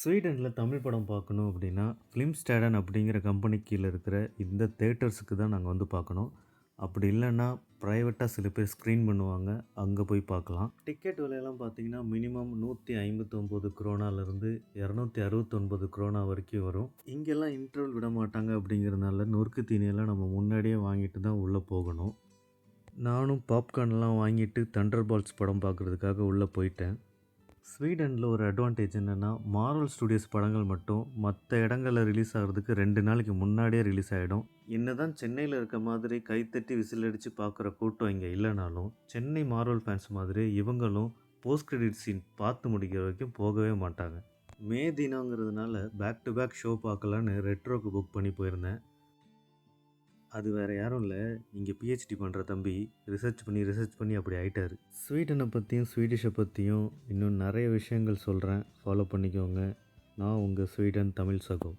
ஸ்வீடனில் தமிழ் படம் பார்க்கணும் அப்படின்னா ஃபிலிம் ஸ்டேடன் அப்படிங்கிற கம்பெனி கீழே இருக்கிற இந்த தேட்டர்ஸுக்கு தான் நாங்கள் வந்து பார்க்கணும். அப்படி இல்லைன்னா ப்ரைவேட்டாக சில பேர் ஸ்க்ரீன் பண்ணுவாங்க. அங்கே போய் பார்க்கலாம். டிக்கெட் விலையெல்லாம் பார்த்தீங்கன்னா மினிமம் நூற்றி ஐம்பத்தொம்போது குரோனாலேருந்து இரநூத்தி அறுபத்தொன்பது குரோனா வரைக்கும் வரும். இங்கெல்லாம் இன்டர்வல் விட மாட்டாங்க அப்படிங்கிறதுனால நொறுக்கு தீனியெல்லாம் நம்ம முன்னாடியே வாங்கிட்டு தான் உள்ளே போகணும். நானும் பாப்கார்ன்லாம் வாங்கிட்டு தண்டர் பால்ஸ் படம் பார்க்குறதுக்காக உள்ளே போயிட்டேன். ஸ்வீடனில் ஒரு அட்வான்டேஜ் என்னென்னா மார்வல் ஸ்டுடியோஸ் படங்கள் மட்டும் மற்ற இடங்களில் ரிலீஸ் ஆகிறதுக்கு ரெண்டு நாளைக்கு முன்னாடியே ரிலீஸ் ஆகிடும் என்ன தான் சென்னையில் இருக்க மாதிரி கைத்தட்டி விசில் அடித்து பார்க்குற கூட்டம் இங்கே இல்லைனாலும் சென்னை மார்வல் ஃபேன்ஸ் மாதிரி இவங்களும் போஸ்ட் கிரெடிட் சீன் பார்த்து முடிக்கிற வரைக்கும் போகவே மாட்டாங்க. மே தினங்கிறதுனால பேக் டு பேக் ஷோ பார்க்கலான்னு ரெட்ரோக்கு புக் பண்ணி போயிருந்தேன். அது வேறு யாரும் இல்லை. இங்கே பிஹெச்டி பண்ணுற தம்பி ரிசர்ச் பண்ணி ரிசர்ச் பண்ணி அப்படி ஆகிட்டார் ஸ்வீடனை பற்றியும் ஸ்வீடிஷை பற்றியும் இன்னும் நிறைய விஷயங்கள் சொல்கிறேன் ஃபாலோ பண்ணிக்கோங்க. நான் உங்கள் ஸ்வீடன் தமிழ் சகோ